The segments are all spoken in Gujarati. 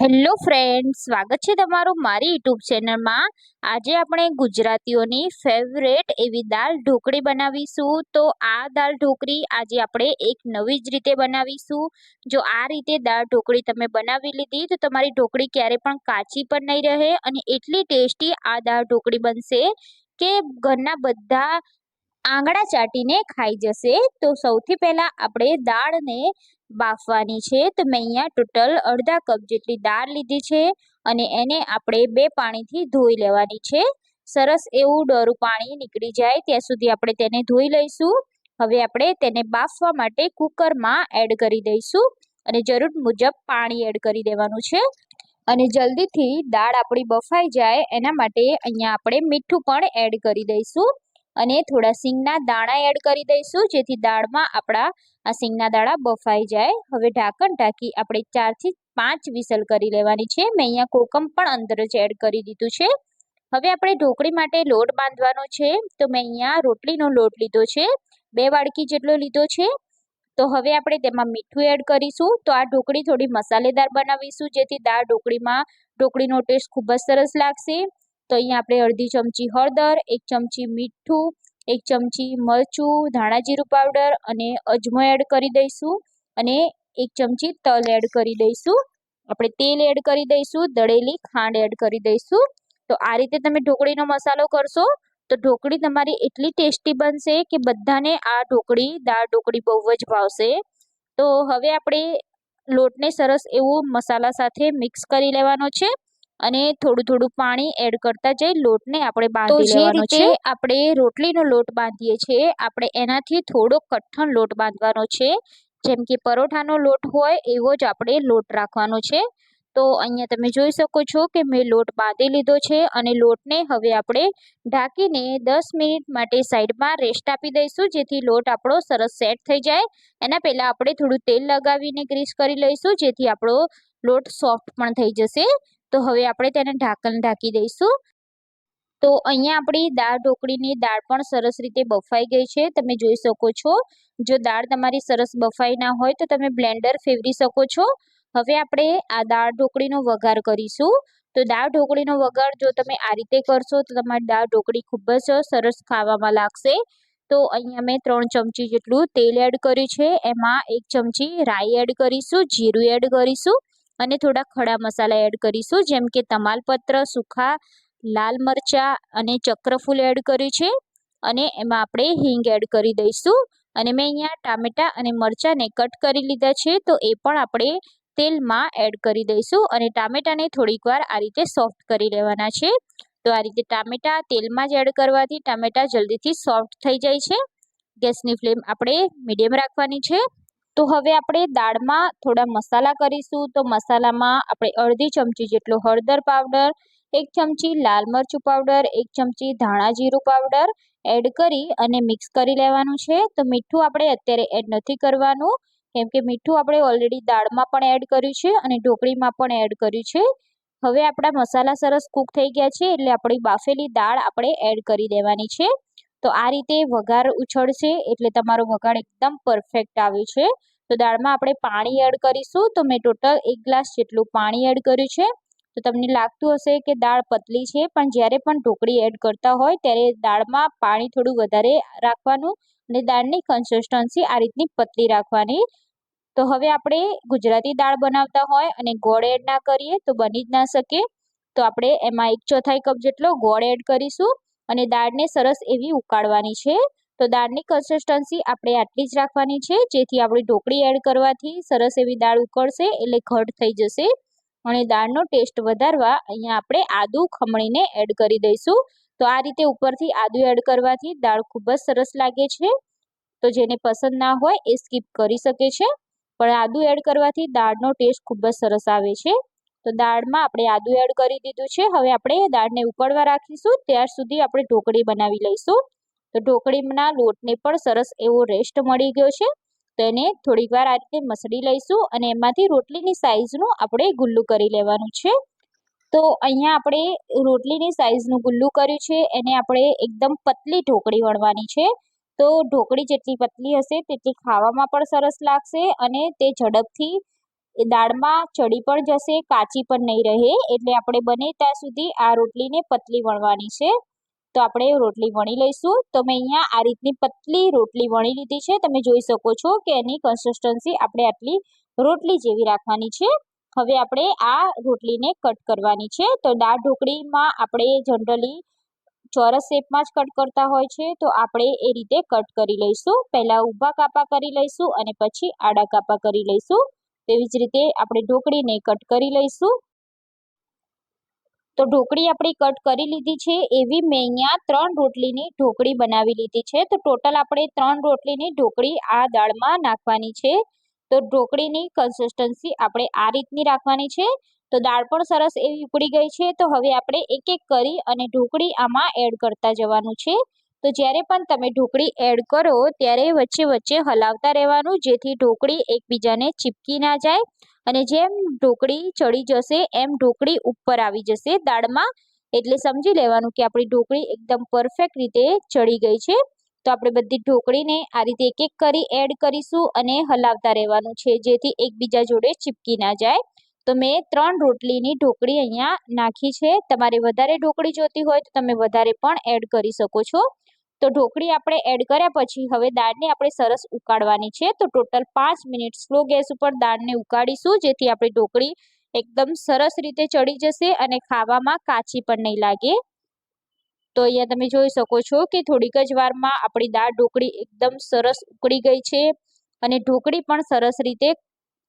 હેલો ફ્રેન્ડ સ્વાગત છે તમારું મારી યુટ્યુબ ચેનલમાં. આજે આપણે ગુજરાતીઓની ફેવરેટ એવી દાળ ઢોકળી બનાવીશું. તો આ દાળ ઢોકળી આજે આપણે એક નવી જ રીતે બનાવીશું. જો આ રીતે દાળ ઢોકળી તમે બનાવી લીધી, તો તમારી ઢોકળી ક્યારે પણ કાચી પણ નહીં રહે અને એટલી ટેસ્ટી આ દાળ ઢોકળી બનશે કે ઘરના બધા આંગળા ચાટીને ખાઈ જશે. તો સૌથી પહેલાં આપણે દાળને બાફવાની છે. તો મેં અહીંયા ટોટલ અડધા કપ જેટલી દાળ લીધી છે અને એને આપણે બે પાણીથી ધોઈ લેવાની છે. સરસ એવું ડરું પાણી નીકળી જાય. ત્યાં સુધી આપણે તેને ધોઈ લઈશું. હવે આપણે તેને બાફવા માટે કુકરમાં એડ કરી દઈશું અને જરૂર મુજબ પાણી એડ કરી દેવાનું છે. અને જલ્દીથી દાળ આપણી બફાઈ જાય એના માટે અહીંયા આપણે મીઠું પણ એડ કરી દઈશું. અને થોડા સિંગના દાણા એડ કરી દઈશું, જેથી દાળમાં આપણા આ સિંગના દાણા બફાઈ જાય. હવે ઢાંકણ ઢાંકી આપણે ચારથી પાંચ વિસલ કરી લેવાની છે. મેં અહીંયા કોકમ પણ અંદર જ એડ કરી દીધું છે. હવે આપણે ઢોકળી માટે લોટ બાંધવાનો છે. તો મેં અહીંયા રોટલીનો લોટ લીધો છે. બે વાડકી જેટલો લીધો છે. તો હવે આપણે તેમાં મીઠું એડ કરીશું. તો આ ઢોકળી થોડી મસાલેદાર બનાવીશું, જેથી દાળ ઢોકળીમાં ઢોકળીનો ટેસ્ટ ખૂબ જ સરસ લાગશે. તો અહીંયા આપણે અડધી ચમચી હળદર, એક ચમચી મીઠું, એક ચમચી મરચું ધાણા જીરું પાવડર અને અજમો એડ કરી દઈશું અને એક ચમચી તલ એડ કરી દઈશું. આપણે તેલ એડ કરી દઈશું, દળેલી ખાંડ એડ કરી દઈશું. તો આ રીતે તમે ઢોકળીનો મસાલો કરશો, તો ઢોકળી તમારી એટલી ટેસ્ટી બનશે કે બધાને આ ઢોકળી, દાળ ઢોકળી બહુ જ ભાવશે. તો હવે આપણે લોટને સરસ એવું મસાલા સાથે મિક્સ કરી લેવાનો છે. અને થોડું થોડું પાણી એડ કરતા જઈ લોટને આપણે બાંધી લેવાનો છે. આપણે રોટલીનો લોટ બાંધીએ છીએ આપણે એનાથી થોડો કઠણ લોટ બાંધવાનો છે. જેમ કે પરોઠાનો લોટ હોય એવો જ આપણે લોટ રાખવાનો છે. તો અહીંયા તમે જોઈ શકો છો કે મેં લોટ બાંધી લીધો છે અને લોટને હવે આપણે ઢાંકીને દસ મિનિટ માટે સાઈડમાં રેસ્ટ આપી દઈશું જેથી લોટ આપણો સરસ સેટ થઈ જાય. એના પહેલાં આપણે થોડું તેલ લગાવીને ગ્રીસ કરી લઈશું જેથી આપણો લોટ સોફ્ટ પણ થઈ જશે. તો હવે આપણે તેને ઢાંકણ ઢાંકી દઈશું. તો અહીંયા આપણી દાળ ઢોકળીની દાળ પણ સરસ રીતે બફાઈ ગઈ છે. તમે જોઈ શકો છો. જો દાળ તમારી સરસ બફાઈ ના હોય તો તમે બ્લેન્ડર ફેરવી શકો છો. હવે આપણે આ દાળ ઢોકળીનો વઘાર કરીશું. તો દાળ ઢોકળીનો વઘાર જો તમે આ રીતે કરશો તો તમારી દાળ ઢોકળી ખૂબ જ સરસ ખાવામાં લાગશે. તો અહીંયા મેં ત્રણ ચમચી જેટલું તેલ એડ કર્યું છે. એમાં એક ચમચી રાઈ એડ કરીશું, જીરું એડ કરીશું. અને થોડા ખડા મસાલા એડ કરીશું, જેમ કે તમાલપત્ર, સૂખા, લાલ મરચાં અને ચક્રફૂલ એડ કર્યું છે. અને એમાં આપણે હિંગ એડ કરી દઈશું. અને મેં અહીંયા ટામેટાં અને મરચાંને કટ કરી લીધા છે, તો એ પણ આપણે તેલમાં એડ કરી દઈશું. અને ટામેટાને થોડીક વાર આ રીતે સોફ્ટ કરી લેવાના છે. તો આ રીતે ટામેટાં તેલમાં જ એડ કરવાથી ટામેટાં જલ્દીથી સોફ્ટ થઈ જાય છે. ગેસની ફ્લેમ આપણે મીડિયમ રાખવાની છે. તો હવે આપણે દાળમાં થોડા મસાલા કરીશું. તો મસાલામાં આપણે અડધી ચમચી જેટલો હળદર પાવડર, એક ચમચી લાલ મરચું પાવડર, એક ચમચી ધાણા જીરું પાવડર એડ કરી અને મિક્સ કરી લેવાનું છે. તો મીઠું આપણે અત્યારે એડ નથી કરવાનું, કેમ કે મીઠું આપણે ઓલરેડી દાળમાં પણ એડ કર્યું છે અને ઢોકળીમાં પણ એડ કર્યું છે. હવે આપણા મસાલા સરસ કૂક થઈ ગયા છે એટલે આપણી બાફેલી દાળ આપણે એડ કરી દેવાની છે. તો આ રીતે વઘાર ઉછળશે એટલે તમારો વઘાર એકદમ પરફેક્ટ આવે છે. તો દાળમાં આપણે પાણી એડ કરીશું. તો મેં ટોટલ એક ગ્લાસ જેટલું પાણી એડ કર્યું છે. તો તમને લાગતું હશે કે દાળ પતલી છે, પણ જ્યારે પણ ઢોકળી એડ કરતા હોય ત્યારે દાળમાં પાણી થોડું વધારે રાખવાનું અને દાળની કન્સિસ્ટન્સી આ રીતની પતલી રાખવાની. તો હવે આપણે ગુજરાતી દાળ બનાવતા હોય અને ગોળ એડ ના કરીએ તો બની જ ના શકે. તો આપણે એમાં એક ચોથાઈ કપ જેટલો ગોળ એડ કરીશું અને દાળને સરસ એવી ઉકાળવાની છે. તો દાળની કન્સિસ્ટન્સી આપણે આટલી જ રાખવાની છે. જેથી આપણી ઢોકળી એડ કરવાથી સરસ એવી દાળ ઉકળશે એટલે ઘટ થઈ જશે. અને દાળનો ટેસ્ટ વધારવા અહીંયા આપણે આદું ખમણીને એડ કરી દઈશું. તો આ રીતે ઉપરથી આદું એડ કરવાથી દાળ ખૂબ જ સરસ લાગે છે. તો જેને પસંદ ના હોય એ સ્કીપ કરી શકે છે. પણ આદું એડ કરવાથી દાળનો ટેસ્ટ ખૂબ જ સરસ આવે છે. તો દાળમાં આપણે આદું એડ કરી દીધું છે. હવે આપણે દાળને ઉકળવા રાખીશું. ત્યાર સુધી આપણે ઢોકળી બનાવી લઈશું. તો ઢોકળીના લોટને પણ સરસ એવો રેસ્ટ મળી ગયો છે. તો એને થોડીક વાર આ રીતે મસળી લઈશું અને એમાંથી રોટલીની સાઇઝનું આપણે ગુલ્લું કરી લેવાનું છે. તો અહીંયા આપણે રોટલીની સાઇઝનું ગુલ્લું કર્યું છે. એને આપણે એકદમ પતલી ઢોકળી વણવાની છે. તો ઢોકળી જેટલી પતલી હશે તેટલી ખાવામાં પણ સરસ લાગશે અને તે ઝડપથી દાળમાં ચડી પણ જશે, કાચી પણ નહીં રહે એટલે આપણે બને ત્યાં સુધી આ રોટલીને પતલી વણવાની છે. તો આપણે રોટલી વણી લઈશું. તો મેં અહીંયા આ રીતની પતલી રોટલી વણી લીધી છે. તમે જોઈ શકો છો કે એની કન્સિસ્ટન્સી આપણે આટલી રોટલી જેવી રાખવાની છે. હવે આપણે આ રોટલીને કટ કરવાની છે. તો દાળ ઢોકળીમાં આપણે જનરલી ચોરસ શેપમાં જ કટ કરતા હોય છે. તો આપણે એ રીતે કટ કરી લઈશું. પહેલાં ઊભા કાપા કરી લઈશું અને પછી આડા કાપા કરી લઈશું. તેવી જ રીતે આપણે ઢોકળીને કટ કરી લઈશું. તો ઢોકળી આપણી કટ કરી લીધી છે. એવી મેં અહીંયા ત્રણ રોટલીની ઢોકળી બનાવી લીધી છે. તો ટોટલ આપણે ત્રણ રોટલીની ઢોકળી આ દાળમાં નાખવાની છે. તો ઢોકળીની કન્સિસ્ટન્સી આપણે આ રીતની રાખવાની છે. તો દાળ પણ સરસ એવી ઉકળી ગઈ છે. તો હવે આપણે એક એક કરી અને ઢોકળી આમાં એડ કરતા જવાનું છે. તો જ્યારે પણ તમે ઢોકળી એડ કરો, ત્યારે વચ્ચે વચ્ચે હલાવતા રહેવાનું, જેથી ઢોકળી એકબીજાને ચીપકી ના જાય. અને જેમ ઢોકળી ચડી જશે, એમ ઢોકળી ઉપર આવી જશે દાળમાં. એટલે સમજી લેવાનું કે આપણી ઢોકળી એકદમ પરફેક્ટ રીતે ચડી ગઈ છે. તો આપણે બધી ઢોકળીને આ રીતે એક એક કરી એડ કરીશું અને હલાવતા રહેવાનું છે, જેથી એકબીજા જોડે ચીપકી ના જાય. તો મેં ત્રણ રોટલીની ઢોકળી અહીંયા નાખી છે. તમારે વધારે ઢોકળી જોતી હોય તો તમે વધારે પણ એડ કરી શકો છો. તો ઢોકળી આપણે એડ કર્યા પછી હવે દાળને આપણે સરસ ઉકાળવાની છે. તો ટોટલ પાંચ મિનિટ સ્લો ગેસ ઉપર દાળને ઉકાળીશું, જેથી આપણી ઢોકળી એકદમ સરસ રીતે ચડી જશે અને ખાવામાં કાચી પણ નહીં લાગે. તો અહીંયા તમે જોઈ શકો છો કે થોડીક જ વારમાં આપણી દાળ ઢોકળી એકદમ સરસ ઉકળી ગઈ છે અને ઢોકળી પણ સરસ રીતે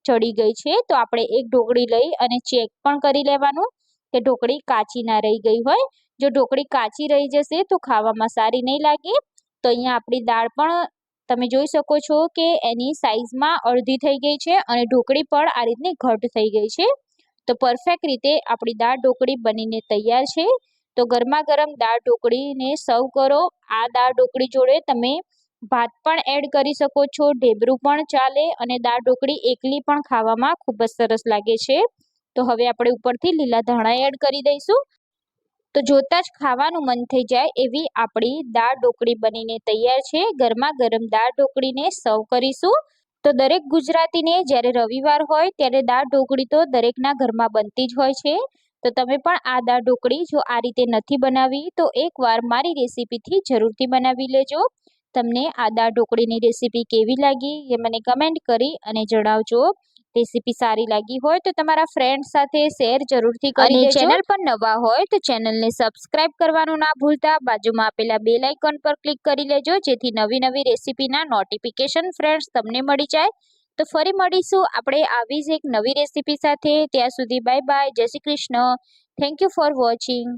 ચડી ગઈ છે. તો આપણે એક ઢોકળી લઈ અને ચેક પણ કરી લેવાનું કે ઢોકળી કાચી ના રહી ગઈ હોય. જો ઢોકળી કાચી રહી જશે તો ખાવામાં સારી નહીં લાગે. તો અહીંયા આપણી દાળ પણ તમે જોઈ શકો છો કે એની સાઇઝમાં અડધી થઈ ગઈ છે અને ઢોકળી પણ આ રીતની ઘટ થઈ ગઈ છે. તો પરફેક્ટ રીતે આપણી દાળ ઢોકળી બનીને તૈયાર છે. તો ગરમા ગરમ દાળ ઢોકળીને સર્વ કરો. આ દાળ ઢોકળી જોડે તમે ભાત પણ એડ કરી શકો છો, ઢેબરું પણ ચાલે અને દાળ ઢોકળી એકલી પણ ખાવામાં ખૂબ જ સરસ લાગે છે. તો હવે આપણે ઉપરથી લીલા ધાણા એડ કરી દઈશું. તો જોતાં જ ખાવાનું મન થઈ જાય એવી આપણી દાળ ઢોકળી બનીને તૈયાર છે. ગરમા ગરમ દાળ ઢોકળીને સર્વ કરીશું. તો દરેક ગુજરાતીને જ્યારે રવિવાર હોય ત્યારે દાળ ઢોકળી તો દરેકના ઘરમાં બનતી જ હોય છે. તો તમે પણ આ દાળ ઢોકળી જો આ રીતે નથી બનાવી તો એકવાર મારી રેસીપીથી જરૂરથી બનાવી લેજો. તમને આ દાળ ઢોકળીની રેસીપી કેવી લાગી એ મને કમેન્ટ કરી અને જણાવજો. રેસીપી સારી લાગી હોય તો તમારા ફ્રેન્ડ સાથે શેર જરૂરથી કરી ચેનલ પર નવા હોય તો ચેનલને સબસ્ક્રાઇબ કરવાનું ના ભૂલતા. બાજુમાં આપેલા બેલ આઇકન પર ક્લિક કરી લેજો જેથી નવી નવી રેસીપીના નોટિફિકેશન ફ્રેન્ડ્સ તમને મળી જાય. તો ફરી મળીશું આપણે આવી જ એક નવી રેસીપી સાથે. ત્યાં સુધી બાય બાય જય Shri Krishna. Thank you for watching